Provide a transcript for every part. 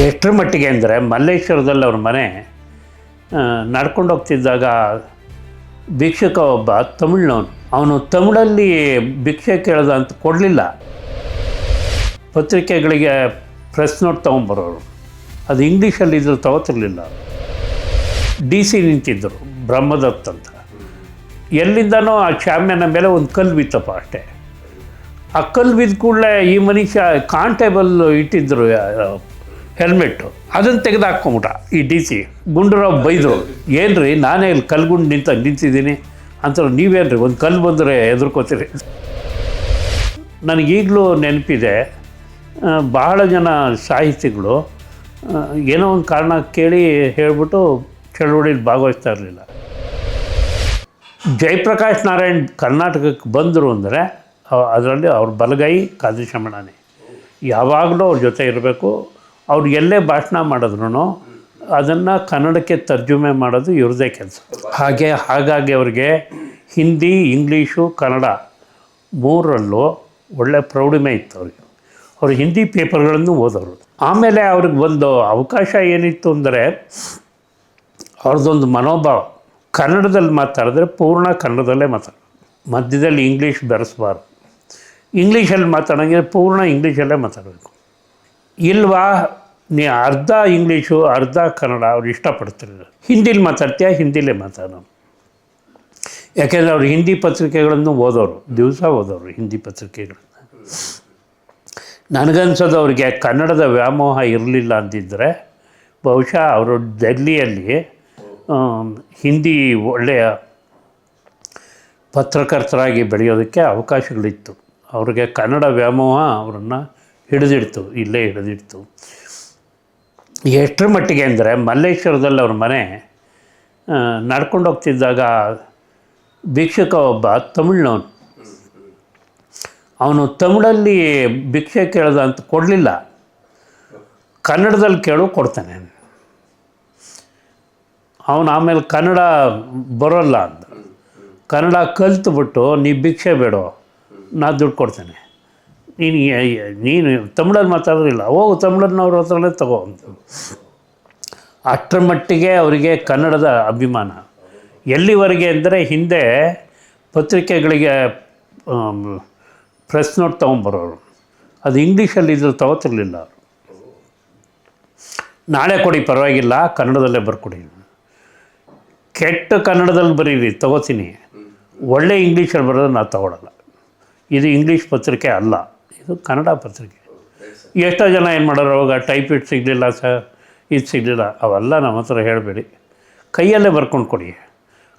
ಎಷ್ಟರ ಮಟ್ಟಿಗೆ ಅಂದರೆ ಮಲ್ಲೇಶ್ವರದಲ್ಲಿ ಅವ್ರ ಮನೆ ನಡ್ಕೊಂಡು ಹೋಗ್ತಿದ್ದಾಗ ಭಿಕ್ಷಕ ಒಬ್ಬ ತಮಿಳ್ನವನು. ಅವನು ತಮಿಳಲ್ಲಿ ಭಿಕ್ಷೆ ಕೇಳ್ದ ಅಂತ ಕೊಡಲಿಲ್ಲ. ಪತ್ರಿಕೆಗಳಿಗೆ ಪ್ರೆಸ್ ನೋಟ್ ತೊಗೊಂಬರೋರು. ಅದು ಇಂಗ್ಲೀಷಲ್ಲಿ ಇದ್ರು ತಗೋತಿರ್ಲಿಲ್ಲ. ಡಿ ಸಿ ನಿಂತಿದ್ದರು ಬ್ರಹ್ಮದತ್ ಅಂತ. ಎಲ್ಲಿಂದನೋ ಆ ಚಾಮ್ಯನ ಮೇಲೆ ಒಂದು ಕಲ್ಲು ಬಿತ್ತಪ್ಪ ಅಷ್ಟೇ. ಆ ಕಲ್ಲು ಬಿದ್ದ ಕೂಡಲೇ ಈ ಮನುಷ್ಯ ಕಾಂಟೇಬಲ್ ಇಟ್ಟಿದ್ದರು ಹೆಲ್ಮೆಟ್ಟು ಅದನ್ನು ತೆಗೆದು ಹಾಕ್ಕೊಂಬಿಟ್ಟ ಈ ಡಿ ಸಿ ಗುಂಡೂರಾವ್ ಬೈದರು ಏನು ರೀ ನಾನೇ ಇಲ್ಲಿ ಕಲ್ಗುಂಡು ನಿಂತ ನಿಂತಿದ್ದೀನಿ ಅಂತ ನೀವೇನು ರೀ ಒಂದು ಕಲ್ಲು ಬಂದರೆ ಹೆದರ್ಕೋತೀರಿ? ನನಗೀಗಲೂ ನೆನಪಿದೆ ಬಹಳ ಜನ ಸಾಹಿತಿಗಳು ಏನೋ ಒಂದು ಕಾರಣ ಕೇಳಿ ಹೇಳಿಬಿಟ್ಟು ಚಳವಳಿಲಿ ಭಾಗವಹಿಸ್ತಾ ಇರಲಿಲ್ಲ. ಜಯಪ್ರಕಾಶ್ ನಾರಾಯಣ್ ಕರ್ನಾಟಕಕ್ಕೆ ಬಂದರು ಅಂದರೆ ಅದರಲ್ಲಿ ಅವ್ರ ಬಲಗೈ ಕಾದಿಶಮಣನೇ ಯಾವಾಗಲೂ ಅವ್ರ ಜೊತೆ ಇರಬೇಕು ಅವ್ರು ಎಲ್ಲೇ ಭಾಷಣ ಮಾಡಿದ್ರು ಅದನ್ನು ಕನ್ನಡಕ್ಕೆ ತರ್ಜುಮೆ ಮಾಡೋದು ಇವ್ರದೇ ಕೆಲಸ. ಹಾಗೆ ಹಾಗಾಗಿ ಅವ್ರಿಗೆ ಹಿಂದಿ, ಇಂಗ್ಲೀಷು, ಕನ್ನಡ ಮೂರರಲ್ಲೂ ಒಳ್ಳೆ ಪ್ರೌಢಿಮೆ ಇತ್ತು ಅವ್ರಿಗೆ. ಅವರು ಹಿಂದಿ ಪೇಪರ್ಗಳನ್ನು ಓದೋರು. ಆಮೇಲೆ ಅವ್ರಿಗೆ ಒಂದು ಅವಕಾಶ ಏನಿತ್ತು ಅಂದರೆ ಅವ್ರದ್ದೊಂದು ಮನೋಭಾವ. ಕನ್ನಡದಲ್ಲಿ ಮಾತಾಡಿದ್ರೆ ಪೂರ್ಣ ಕನ್ನಡದಲ್ಲೇ ಮಾತಾಡೋದು ಮಧ್ಯದಲ್ಲಿ ಇಂಗ್ಲೀಷ್ ಬೆರೆಸಬಾರ್ದು. ಇಂಗ್ಲೀಷಲ್ಲಿ ಮಾತಾಡೋಂಗಿದ್ರೆ ಪೂರ್ಣ ಇಂಗ್ಲೀಷಲ್ಲೇ ಮಾತಾಡಬೇಕು. ಇಲ್ವಾ ನೀ ಅರ್ಧ ಇಂಗ್ಲೀಷು, ಅರ್ಧ ಕನ್ನಡ ಅವ್ರು ಇಷ್ಟಪಡ್ತಿರೋದು ಹಿಂದಿಲಿ ಮಾತಾಡ್ತೀಯ, ಹಿಂದಿಲೇ ಮಾತಾಡೋ. ಯಾಕೆಂದರೆ ಅವರು ಹಿಂದಿ ಪತ್ರಿಕೆಗಳನ್ನು ಓದೋರು, ದಿವಸ ಓದೋರು ಹಿಂದಿ ಪತ್ರಿಕೆಗಳನ್ನು. ನನಗನ್ಸೋದು ಅವ್ರಿಗೆ ಕನ್ನಡದ ವ್ಯಾಮೋಹ ಇರಲಿಲ್ಲ ಅಂದಿದ್ದರೆ ಬಹುಶಃ ಅವರು ಡೆಲ್ಲಿಯಲ್ಲಿ ಹಿಂದಿ ಒಳ್ಳೆಯ ಪತ್ರಕರ್ತರಾಗಿ ಬೆಳೆಯೋದಕ್ಕೆ ಅವಕಾಶಗಳಿತ್ತು. ಅವ್ರಿಗೆ ಕನ್ನಡ ವ್ಯಾಮೋಹ ಅವರನ್ನು ಹಿಡಿದಿಡ್ತು, ಇಲ್ಲೇ ಹಿಡಿದಿಡ್ತು. ಎಷ್ಟರ ಮಟ್ಟಿಗೆ ಅಂದರೆ ಮಲ್ಲೇಶ್ವರದಲ್ಲಿ ಅವ್ರ ಮನೆ ನಡ್ಕೊಂಡು ಹೋಗ್ತಿದ್ದಾಗ ಭಿಕ್ಷಕ ಒಬ್ಬ ತಮಿಳ್ನವನು. ಅವನು ತಮಿಳಲ್ಲಿ ಭಿಕ್ಷೆ ಕೇಳ್ದ ಅಂತ ಕೊಡಲಿಲ್ಲ. ಕನ್ನಡದಲ್ಲಿ ಕೇಳು, ಕೊಡ್ತಾನೆ. ಅವನು ಆಮೇಲೆ ಕನ್ನಡ ಬರೋಲ್ಲ ಅಂತ. ಕನ್ನಡ ಕಲ್ತ್ಬಿಟ್ಟು, ನೀ ಭಿಕ್ಷೆ ಬೇಡ, ನಾ ದುಡ್ಡು ಕೊಡ್ತೇನೆ. ನೀನು ನೀನು ತಮಿಳಲ್ಲಿ ಮಾತಾಡೋದಿಲ್ಲ. ಹೋಗು, ತಮಿಳನ್ನವ್ರ ಹತ್ರನೇ ತಗೋ ಅಂತ. ಅಷ್ಟರ ಮಟ್ಟಿಗೆ ಅವರಿಗೆ ಕನ್ನಡದ ಅಭಿಮಾನ. ಎಲ್ಲಿವರೆಗೆ ಅಂದರೆ ಹಿಂದೆ ಪತ್ರಿಕೆಗಳಿಗೆ ಪ್ರೆಸ್ ನೋಟ್ ತೊಗೊಂಬರೋರು. ಅದು ಇಂಗ್ಲೀಷಲ್ಲಿ ಇದ್ರು ತಗೋತಿರ್ಲಿಲ್ಲ ಅವರು. ನಾಳೆ ಕೊಡಿ, ಪರವಾಗಿಲ್ಲ, ಕನ್ನಡದಲ್ಲೇ ಬರ್ಕೊಡಿ. ಕೆಟ್ಟ ಕನ್ನಡದಲ್ಲಿ ಬರೀರಿ, ತಗೋತೀನಿ. ಒಳ್ಳೆ ಇಂಗ್ಲೀಷಲ್ಲಿ ಬರೋದು ನಾನು ತಗೊಳ್ಳಲ್ಲ ಇದು ಇಂಗ್ಲೀಷ್ ಪತ್ರಿಕೆ ಅಲ್ಲ. ಇದು ಕನ್ನಡ ಪತ್ರಿಕೆ. ಎಷ್ಟೋ ಜನ ಏನು ಮಾಡೋರು ಅವಾಗ ಟೈಪ್ ಇಟ್ಟು ಸಿಗಲಿಲ್ಲ ಸರ್ ಇದು ಸಿಗಲಿಲ್ಲ, ಅವೆಲ್ಲ ನಮ್ಮ ಹತ್ರ ಹೇಳಬೇಡಿ. ಕೈಯಲ್ಲೇ ಬರ್ಕೊಂಡು ಕೊಡಿ.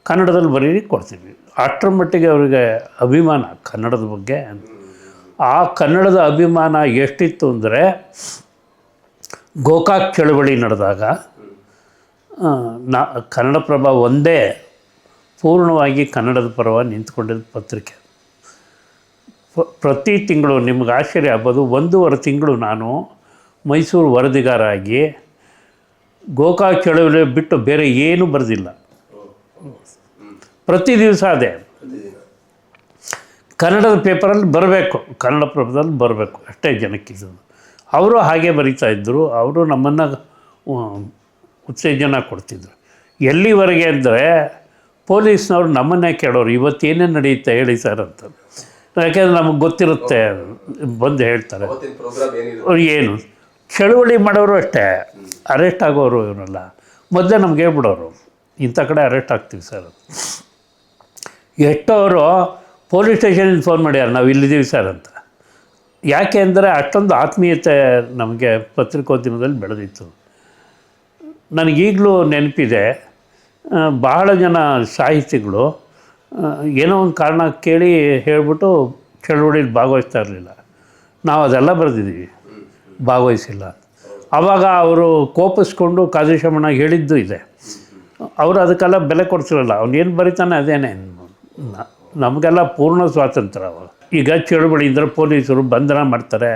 ಕನ್ನಡದಲ್ಲಿ ಬರೀರಿ, ಕೊಡ್ತೀವಿ. ಅಷ್ಟರ ಮಟ್ಟಿಗೆ ಅವರಿಗೆ ಅಭಿಮಾನ, ಕನ್ನಡದ ಬಗ್ಗೆ ಆ ಕನ್ನಡದ ಅಭಿಮಾನ ಎಷ್ಟಿತ್ತು ಅಂದರೆ, ಗೋಕಾಕ್ ಚಳವಳಿ ನಡೆದಾಗ ನ, ಕನ್ನಡಪ್ರಭ ಒಂದೇ ಪೂರ್ಣವಾಗಿ ಕನ್ನಡದ ಪರವಾಗಿ ನಿಂತ್ಕೊಂಡಿದ್ದ ಪತ್ರಿಕೆ. ಪ್ರತಿ ತಿಂಗಳು ನಿಮ್ಗೆ ಆಶ್ಚರ್ಯ ಆಗ್ಬೋದು. ಒಂದೂವರೆ ತಿಂಗಳು ನಾನು ಮೈಸೂರು ವರದಿಗಾರಾಗಿ ಗೋಕಾಕ್ ಚಳವಳಿ ಬಿಟ್ಟು ಬೇರೆ ಏನೂ ಬರೆದಿಲ್ಲ. ಪ್ರತಿ ದಿವಸ ಅದೇ. ಕನ್ನಡದ ಪೇಪರಲ್ಲಿ ಬರಬೇಕು. ಕನ್ನಡ ಪ್ರಭದಲ್ಲಿ ಬರಬೇಕು. ಅಷ್ಟೇ ಜನಕ್ಕಿದ್ದು ಅವರು ಹಾಗೆ ಬರೀತಾ ಇದ್ದರು. ಅವರು ನಮ್ಮನ್ನು ಉತ್ತೇಜನ ಕೊಡ್ತಿದ್ರು. ಎಲ್ಲಿವರೆಗೆ ಅಂದರೆ ಪೊಲೀಸ್ನವ್ರು ನಮ್ಮನ್ನೇ ಕೇಳೋರು. ಇವತ್ತೇನೇ ನಡೆಯುತ್ತೆ ಹೇಳಿ ಸರ್ ಅಂತ. ಯಾಕೆಂದ್ರೆ ನಮಗೆ ಗೊತ್ತಿರುತ್ತೆ. ಬಂದು ಹೇಳ್ತಾರೆ. ಏನು? ಚಳುವಳಿ ಮಾಡೋರು ಅಷ್ಟೇ. ಅರೆಸ್ಟ್ ಆಗೋರು ಇವರೆಲ್ಲ. ಮೊದಲೇ ನಮ್ಗೆ ಹೇಳ್ಬಿಡೋರು. ಇಂಥ ಕಡೆ ಅರೆಸ್ಟ್ ಆಗ್ತೀವಿ ಸರ್. ಎಷ್ಟೋರು ಪೊಲೀಸ್ ಸ್ಟೇಷನಿಂದ ಫೋನ್ ಮಾಡ್ಯಾರ ನಾವು ಇಲ್ಲಿದ್ದೀವಿ ಸರ್ ಅಂತ. ಯಾಕೆ ಅಂದರೆ ಅಷ್ಟೊಂದು ಆತ್ಮೀಯತೆ ನಮಗೆ ಪತ್ರಿಕೋದ್ಯಮದಲ್ಲಿ ಬೆಳೆದಿತ್ತು. ನನಗೀಗಲೂ ನೆನಪಿದೆ ಬಹಳ ಜನ ಸಾಹಿತಿಗಳು ಏನೋ ಒಂದು ಕಾರಣ ಕೇಳಿ ಹೇಳಿಬಿಟ್ಟು ಚಳುವಳಿಲಿ ಭಾಗವಹಿಸ್ತಾ ಇರಲಿಲ್ಲ. ನಾವು ಅದೆಲ್ಲ ಬರೆದಿದ್ದೀವಿ ಭಾಗವಹಿಸಿಲ್ಲ. ಆವಾಗ ಅವರು ಕೋಪಿಸ್ಕೊಂಡು ಕಾದಿಶಮಣ ಹೇಳಿದ್ದು ಇದೆ. ಅವರು ಅದಕ್ಕೆಲ್ಲ ಬೆಲೆ ಕೊಡ್ತಿರಲ್ಲ ಅವ್ನು ಏನು ಬರೀತಾನೆ ಅದೇನೆ. ನಮಗೆಲ್ಲ ಪೂರ್ಣ ಸ್ವಾತಂತ್ರ್ಯ ಅವಾಗ. ಈಗ ಚಳುವಳಿ ಇದ್ರೆ ಪೊಲೀಸರು ಬಂಧನ ಮಾಡ್ತಾರೆ,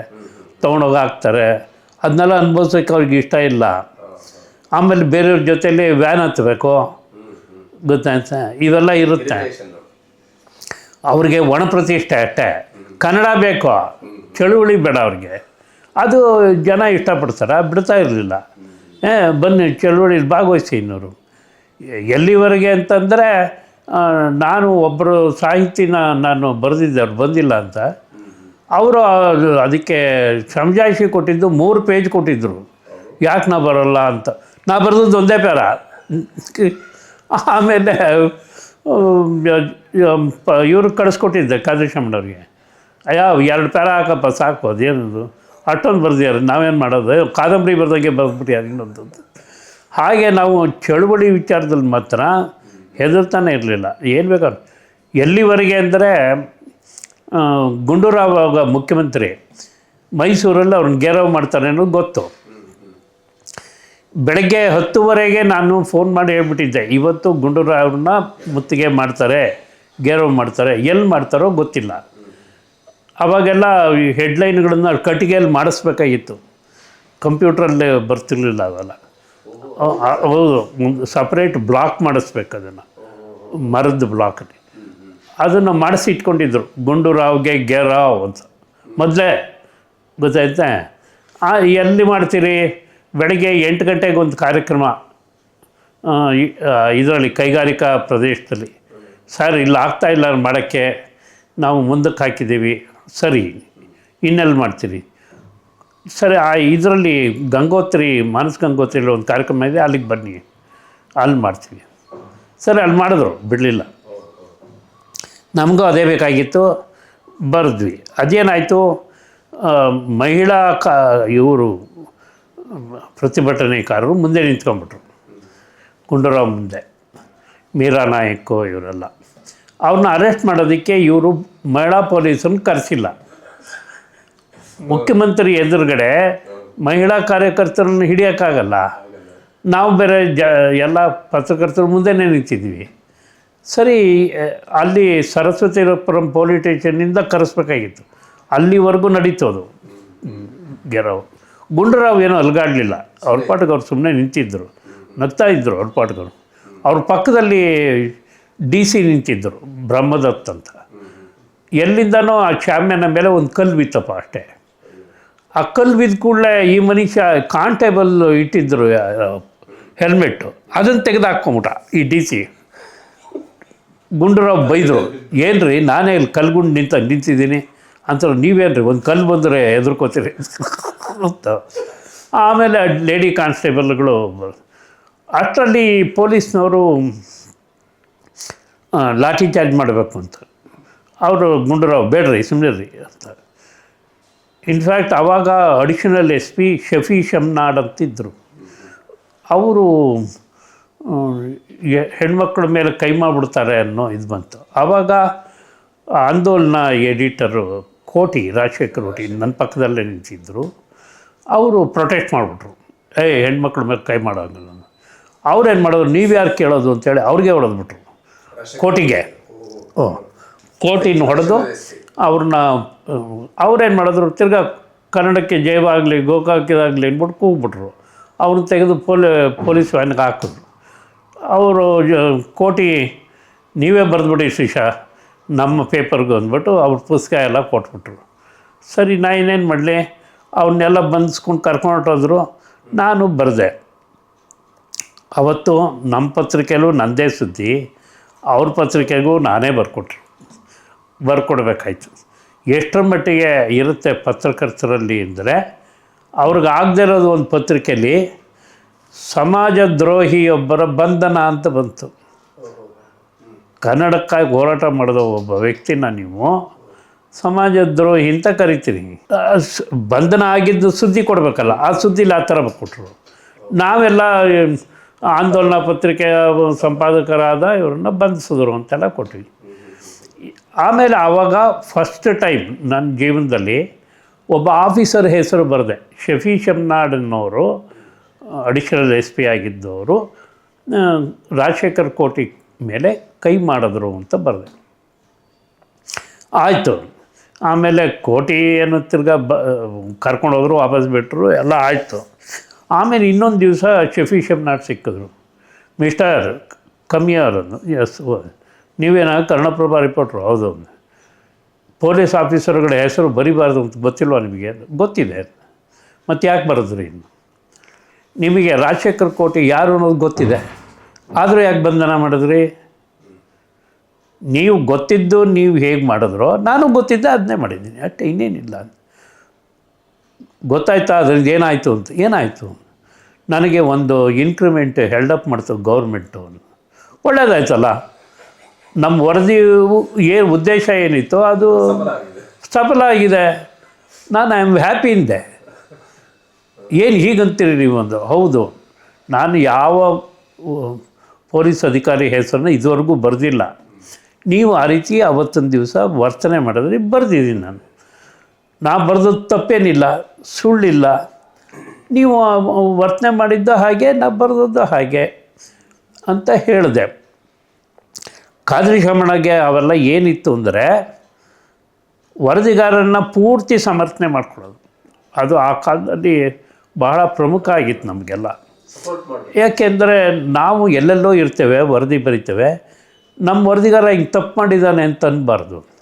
ತೊಗೊಂಡೋಗಿ ಹಾಕ್ತಾರೆ. ಅದನ್ನೆಲ್ಲ ಅನುಭವಿಸೋಕೆ ಅವ್ರಿಗೆ ಇಷ್ಟ ಇಲ್ಲ. ಆಮೇಲೆ ಬೇರೆಯವ್ರ ಜೊತೆಯಲ್ಲಿ ವ್ಯಾನ್ ಹತ್ತಬೇಕು ಗೊತ್ತಾಯ್ತಾ ಇವೆಲ್ಲ ಇರುತ್ತೆ. ಅವ್ರಿಗೆ ಒಣ ಪ್ರತಿಷ್ಠೆ ಅಷ್ಟೇ. ಕನ್ನಡ ಬೇಕು. ಚಳುವಳಿ ಬೇಡ ಅವ್ರಿಗೆ. ಅದು ಜನ ಇಷ್ಟಪಡ್ತಾರೆ. ಬಿಡ್ತಾ ಇರಲಿಲ್ಲ. ಬನ್ನಿ ಚಳುವಳಿ ಭಾಗವಹಿಸಿ ಇನ್ನೋರು. ಎಲ್ಲಿವರೆಗೆ ಅಂತಂದರೆ ನಾನು ಒಬ್ಬರು ಸಾಹಿತಿನ ನಾನು ಬರೆದಿದ್ದೆ ಅವ್ರು ಬಂದಿಲ್ಲ ಅಂತ. ಅವರು ಅದಕ್ಕೆ ಸಮಜಾಯಿಷಿ ಕೊಟ್ಟಿದ್ದು ಮೂರು ಪೇಜ್ ಕೊಟ್ಟಿದ್ದರು ಯಾಕೆ ನಾ ಬರೋಲ್ಲ ಅಂತ. ನಾ ಬರೆದದ್ದು ಒಂದೇ ಪೇರ ಆಮೇಲೆ ಇವ್ರಿಗೆ ಕಳಿಸ್ಕೊಟ್ಟಿದ್ದೆ ಕಾದೇಶಮ್ಮನವ್ರಿಗೆ ಅಯ್ಯ, ಎರಡು ಪ್ಯಾರ ಹಾಕಪ್ಪ, ಸಾಕು, ಅದೇನದು? ಅಷ್ಟೊಂದು ಬರ್ದಿದ್ದಾರೆ, ನಾವೇನು ಮಾಡೋದು? ಕಾದಂಬರಿ ಬರ್ದಂಗೆ ಬರ್ಬಿಟ್ಟಿದ್ದಾರೆ ಇನ್ನೊಂದು ಹಾಗೆ ನಾವು ಚಳುವಳಿ ವಿಚಾರದಲ್ಲಿ ಮಾತ್ರ ಹೆದರ್ತಾನೆ ಇರಲಿಲ್ಲ. ಏನು ಬೇಕಾದ್ರೆ ಎಲ್ಲಿವರೆಗೆ ಅಂದರೆ ಗುಂಡೂರಾವ್ ಮುಖ್ಯಮಂತ್ರಿ, ಮೈಸೂರಲ್ಲಿ ಅವ್ರನ್ನ ಗೆರವ್ ಮಾಡ್ತಾರೆ ಅನ್ನೋದು ಗೊತ್ತು. ಬೆಳಗ್ಗೆ ಹತ್ತುವರೆಗೆ ನಾನು ಫೋನ್ ಮಾಡಿ ಹೇಳ್ಬಿಟ್ಟಿದ್ದೆ. ಇವತ್ತು ಗುಂಡೂರಾವ್ರನ್ನ ಮುತ್ತಿಗೆ ಮಾಡ್ತಾರೆ ಗೇರೋ ಮಾಡ್ತಾರೆ ಎಲ್ಲಿ ಮಾಡ್ತಾರೋ ಗೊತ್ತಿಲ್ಲ. ಅವಾಗೆಲ್ಲ ಈ ಹೆಡ್ಲೈನ್ಗಳನ್ನು ಕಟ್ಟಿಗೆಯಲ್ಲಿ ಮಾಡಿಸ್ಬೇಕಾಗಿತ್ತು. ಕಂಪ್ಯೂಟ್ರಲ್ಲಿ ಬರ್ತಿರ್ಲಿಲ್ಲ ಅವೆಲ್ಲ. ಹೌದು ಸಪ್ರೇಟ್ ಬ್ಲಾಕ್ ಮಾಡಿಸ್ಬೇಕು ಅದನ್ನು. ಮರದ ಬ್ಲಾಕಲ್ಲಿ ಅದನ್ನು ಮಾಡಿಸಿ ಇಟ್ಕೊಂಡಿದ್ರು, ಗುಂಡೂರಾವ್ಗೆ ಗೆರಾವ್ ಅಂತ. ಮೊದಲೇ ಗೊತ್ತಾಯ್ತಾ? ಎಲ್ಲಿ ಮಾಡ್ತೀರಿ? ಬೆಳಗ್ಗೆ ಎಂಟು ಗಂಟೆಗೆ ಒಂದು ಕಾರ್ಯಕ್ರಮ ಇದರಲ್ಲಿ ಕೈಗಾರಿಕಾ ಪ್ರದೇಶದಲ್ಲಿ. ಸರ್, ಇಲ್ಲಿ, ಆಗ್ತಾ ಇಲ್ಲ ಮಾಡೋಕ್ಕೆ. ನಾವು ಮುಂದಕ್ಕೆ ಹಾಕಿದ್ದೀವಿ. ಸರಿ, ಇನ್ನೆಲ್ಲಿ ಮಾಡ್ತೀರಿ? ಸರಿ, ಆ, ಇದರಲ್ಲಿ ಗಂಗೋತ್ರಿ, ಮಾನಸ ಗಂಗೋತ್ರಿಯಲ್ಲಿ ಒಂದು ಕಾರ್ಯಕ್ರಮ ಇದೆ, ಅಲ್ಲಿಗೆ ಬನ್ನಿ. ಅಲ್ಲಿ ಮಾಡ್ತೀವಿ. ಸರಿ, ಅಲ್ಲಿ ಮಾಡಿದ್ರು, ಬಿಡಲಿಲ್ಲ. ನಮಗೂ ಅದೇ ಬೇಕಾಗಿತ್ತು. ಬರೆದ್ವಿ. ಅದೇನಾಯಿತು? ಮಹಿಳಾ ಕಾ, ಇವರು ಪ್ರತಿಭಟನೆಕಾರರು ಮುಂದೆ ನಿಂತ್ಕೊಂಡ್ಬಿಟ್ರು. ಗುಂಡೂರಾವ್ ಮುಂದೆ. ಮೀರಾ ನಾಯಕ್ ಇವರೆಲ್ಲ. ಅವ್ರನ್ನ ಅರೆಸ್ಟ್ ಮಾಡೋದಕ್ಕೆ ಇವರು ಮಹಿಳಾ ಪೊಲೀಸನ್ನು ಕರೆಸಿಲ್ಲ. ಮುಖ್ಯಮಂತ್ರಿ ಎದುರುಗಡೆ ಮಹಿಳಾ ಕಾರ್ಯಕರ್ತರನ್ನು ಹಿಡಿಯೋಕ್ಕಾಗಲ್ಲ. ನಾವು ಬೇರೆ ಜ, ಎಲ್ಲ ಪತ್ರಕರ್ತರು ಮುಂದೆನೇ ನಿಂತಿದ್ವಿ ಸರಿ ಅಲ್ಲಿ ಸರಸ್ವತಿಪುರಂ ಪೊಲೀಸ್ ಸ್ಟೇಷನ್ನಿಂದ ಕರೆಸ್ಬೇಕಾಗಿತ್ತು. ಅಲ್ಲಿವರೆಗೂ ನಡೀತು ಅದು. ಗೆರವ್. ಗುಂಡೂರಾವ್ ಏನೋ ಅಲ್ಗಾಡಲಿಲ್ಲ. ಅವ್ರ ಪಾಟಿಗೆ ಅವ್ರು ಸುಮ್ಮನೆ ನಿಂತಿದ್ದರು ನಗ್ತಾ ಇದ್ದರು ಅವ್ರ ಪಾಟಿಗೆ ಅವ್ರ ಪಕ್ಕದಲ್ಲಿ ಡಿ ಸಿ ನಿಂತಿದ್ದರು ಬ್ರಹ್ಮದತ್ ಅಂತ. ಎಲ್ಲಿಂದನೋ ಆ ಶಾಮ್ಯನ ಮೇಲೆ ಒಂದು ಕಲ್ಲು ಬಿತ್ತಪ್ಪ ಅಷ್ಟೇ. ಆ ಕಲ್ಲು ಬಿದ್ದ ಕೂಡಲೇ ಈ ಮನುಷ್ಯ ಕಾಂಟೇಬಲ್ ಇಟ್ಟಿದ್ದರು ಹೆಲ್ಮೆಟ್ಟು ಅದನ್ನು ತೆಗೆದು ಹಾಕ್ಕೊಂಬಿಟ್ಟ ಈ ಡಿ ಸಿ. ಗುಂಡೂರಾವ್ ಬೈದರು ಏನು ನಾನೇ ಇಲ್ಲಿ ಕಲ್ಗುಂಡು ನಿಂತ ನಿಂತಿದ್ದೀನಿ. ಅಂತ ನೀವೇನು ರೀ ಒಂದು ಕಲ್ಲು ಬಂದರೆ ಹೆದರ್ಕೋತೀರಿ? ಅಂತ ಆಮೇಲೆ ಲೇಡಿ ಕಾನ್ಸ್ಟೇಬಲ್ಗಳು ಅಷ್ಟರಲ್ಲಿ ಪೊಲೀಸ್ನವರು ಲಾಠಿ ಚಾರ್ಜ್ ಮಾಡಬೇಕು ಅಂತ. ಅವರು ಗುಂಡೂರಾವ್, ಬೇಡ್ರಿ ಸುಮ್ಮನೆ ಅಂತ. ಇನ್ಫ್ಯಾಕ್ಟ್ ಆವಾಗ additional S P Shafi Shamnad ಅಂತಿದ್ದರು ಅವರು ಹೆಣ್ಮಕ್ಳ ಮೇಲೆ ಕೈ ಮಾಡಿಬಿಡ್ತಾರೆ ಅನ್ನೋ ಇದು ಬಂತು. ಆವಾಗ ಆಂದೋಲನ ಎಡಿಟರು, ಕೋಟಿ, ರಾಜಶೇಖರ್ ಕೋಟಿ ನನ್ನ ಪಕ್ಕದಲ್ಲೇ ನಿಂತಿದ್ದರು ಅವರು ಪ್ರೊಟೆಕ್ಟ್ ಮಾಡಿಬಿಟ್ರು. ಏಯ್ ಹೆಣ್ಮಕ್ಳ ಮೇಲೆ ಕೈ ಮಾಡೋಂಗಿಲ್ಲ ಅವ್ರೇನು ಮಾಡೋದು ನೀವು ಯಾರು ಕೇಳೋದು ಅಂತೇಳಿ ಅವ್ರಿಗೆ ಹೊಡೆದ್ಬಿಟ್ರು. ಕೋಟಿಗೆ ಓ. ಕೋಟಿನ ಹೊಡೆದು ಅವ್ರನ್ನ ಅವ್ರೇನು ಮಾಡಿದ್ರು? ತಿರ್ಗಾ ಕನ್ನಡಕ್ಕೆ ಜೈವಾಗಲಿ ಗೋಕಾಕಿದಾಗಲಿ ಅಂದ್ಬಿಟ್ಟು ಕೂಗ್ಬಿಟ್ರು. ಅವ್ರನ್ನ ತೆಗೆದು ಪೊಲೀ ಪೊಲೀಸ್ ವ್ಯಾನ್ಗೆ ಹಾಕಿದ್ರು. ಅವರು ಕೋಟಿ ನೀವೇ ಬರೆದ್ಬಿಡಿ ಶಿಶಾ ನಮ್ಮ ಪೇಪರ್ಗೆ ಅಂದ್ಬಿಟ್ಟು ಅವ್ರ ಪುಸ್ತಕ ಎಲ್ಲ ಕೊಟ್ಬಿಟ್ರು. ಸರಿ ನಾ ಇನ್ನೇನು ಮಾಡಲಿ? ಅವನ್ನೆಲ್ಲ ಬಂಧಿಸ್ಕೊಂಡು ಕರ್ಕೊಂಡೋದ್ರು ನಾನು ಬರೆದೆ. ಅವತ್ತು ನಮ್ಮ ಪತ್ರಿಕೆಯಲ್ಲೂ ನನ್ನದೇ ಸುದ್ದಿ. ಅವ್ರ ಪತ್ರಿಕೆಗೂ ನಾನೇ ಬರ್ಕೊಟ್ರು. ಬರ್ಕೊಡ್ಬೇಕಾಯ್ತು. ಎಷ್ಟರ ಮಟ್ಟಿಗೆ ಇರುತ್ತೆ ಪತ್ರಕರ್ತರಲ್ಲಿ ಅಂದರೆ ಅವ್ರಿಗೆ ಆಗದೇ ಇರೋದು ಒಂದು ಪತ್ರಿಕೆಯಲ್ಲಿ ಸಮಾಜ ದ್ರೋಹಿಯೊಬ್ಬರ ಬಂಧನ ಅಂತ ಬಂತು. ಕನ್ನಡಕ್ಕಾಗಿ ಹೋರಾಟ ಮಾಡಿದ ಒಬ್ಬ ವ್ಯಕ್ತಿನ ನೀವು. ಸಮಾಜ ದ್ರೋಹಿ ಅಂತ ಕರಿತೀರಿ. ಬಂಧನ ಆಗಿದ್ದು ಸುದ್ದಿ ಕೊಡಬೇಕಲ್ಲ, ಆ ಸುದ್ದಿಲಿ ಆ ಥರ ಕೊಟ್ಟರು ನಾವೆಲ್ಲ ಆಂದೋಲನ ಪತ್ರಿಕೆಯ ಸಂಪಾದಕರಾದ ಇವ್ರನ್ನ ಬಂಧಿಸಿದ್ರು ಅಂತೆಲ್ಲ ಕೊಟ್ವಿ. ಆಮೇಲೆ ಆವಾಗ ಫಸ್ಟ್ ಟೈಮ್ ನನ್ನ ಜೀವನದಲ್ಲಿ ಒಬ್ಬ ಆಫೀಸರ್ ಹೆಸರು ಬರೆದೆ. ಶಫಿ ಶಮ್ನಾಡ್ ಅನ್ನೋರು ಅಡಿಷನಲ್ ಎಸ್ ಪಿ ಆಗಿದ್ದವರು ರಾಜಶೇಖರ್ ಕೋಟಿ ಮೇಲೆ ಕೈ ಮಾಡಿದ್ರು ಅಂತ ಬರೆದೆ. ಆಯಿತು. ಆಮೇಲೆ ಕೋಟಿ ಏನು ತಿರ್ಗಾ ಬ ಕರ್ಕೊಂಡೋದ್ರು ವಾಪಸ್ ಬಿಟ್ಟರು ಎಲ್ಲ ಆಯಿತು. ಆಮೇಲೆ ಇನ್ನೊಂದು ದಿವಸ ಶಫಿ ಶಮ್ನಾಡ್ ಸಿಕ್ಕಿದ್ರು. ಮಿಸ್ಟರ್ ಕಮ್ಮಿಯವರನ್ನು ಎಸ್ ನೀವೇನ ಕನ್ನಡಪ್ರಭ ರಿಪೋರ್ಟ್ರು? ಹೌದು. ಪೊಲೀಸ್ ಆಫೀಸರ್ಗಳ ಹೆಸರು ಬರಿಬಾರ್ದು ಅಂತ ಗೊತ್ತಿಲ್ವಾ ನಿಮಗೆ? ಗೊತ್ತಿದೆ. ಮತ್ತು ಯಾಕೆ ಬರೆದ್ರಿ ಇನ್ನು? ನಿಮಗೆ ರಾಜಶೇಖರ್ ಕೋಟೆ ಯಾರು ಅನ್ನೋದು ಗೊತ್ತಿದೆ. ಆದರೂ ಯಾಕೆ ಬಂಧನ ಮಾಡಿದ್ರಿ? ನೀವು ಗೊತ್ತಿದ್ದು ನೀವು ಹೇಗೆ ಮಾಡಿದ್ರೋ ನಾನು ಗೊತ್ತಿದ್ದೆ ಅದನ್ನೇ ಮಾಡಿದ್ದೀನಿ. ಅಷ್ಟೇ ಇನ್ನೇನಿಲ್ಲ ಗೊತ್ತಾಯ್ತಾ? ಅದ್ರದ್ದು ಏನಾಯಿತು ಅಂತ? ಏನಾಯಿತು? ನನಗೆ ಒಂದು ಇನ್ಕ್ರಿಮೆಂಟ್ ಹೆಲ್ಡಪ್ ಮಾಡ್ತು ಗೌರ್ಮೆಂಟು ಒಳ್ಳೇದಾಯ್ತಲ್ಲ? ನಮ್ಮ ವರದಿ ಏನು ಉದ್ದೇಶ ಏನಿತ್ತು ಅದು ಸಫಲ ಆಗಿದೆ. ನಾನು ಐ ಆಮ್ ಹ್ಯಾಪಿ ಇಂದೆ. ಏನು ಹೀಗಂತೀರಿ ನೀವು ಒಂದು ಹೌದು. ನಾನು ಯಾವ ಪೊಲೀಸ್ ಅಧಿಕಾರಿ ಹೆಸರನ್ನ ಇದುವರೆಗೂ ಬರೆದಿಲ್ಲ. ನೀವು ಆ ರೀತಿ ಅವತ್ತೊಂದು ದಿವಸ ವರ್ತನೆ ಮಾಡಿದ್ರೆ ಬರೆದಿದ್ದೀನಿ ನಾನು. ನಾ ಬರೆದದ್ದು ತಪ್ಪೇನಿಲ್ಲ, ಸುಳ್ಳಿಲ್ಲ. ನೀವು ವರ್ತನೆ ಮಾಡಿದ್ದ ಹಾಗೆ, ನಾ ಬರೆದದ್ದು ಹಾಗೆ ಅಂತ ಹೇಳಿದೆ. ಖಾದ್ರಿ ಶಮಣಗೆ ಅವೆಲ್ಲ ಏನಿತ್ತು ಅಂದರೆ, ವರದಿಗಾರರನ್ನ ಪೂರ್ತಿ ಸಮರ್ಥನೆ ಮಾಡ್ಕೊಳ್ಳೋದು. ಅದು ಆ ಕಾಲದಲ್ಲಿ ಬಹಳ ಪ್ರಮುಖ ಆಗಿತ್ತು ನಮಗೆಲ್ಲ. ಯಾಕೆಂದರೆ ನಾವು ಎಲ್ಲೆಲ್ಲೋ ಇರ್ತೇವೆ, ವರದಿ ಬರಿತೇವೆ ನಮ್ಮ ವರದಿಗಾರ ಹಿಂಗೆ ತಪ್ಪು ಮಾಡಿದ್ದಾನೆ ಅಂತ ಅನ್ಬಾರ್ದು.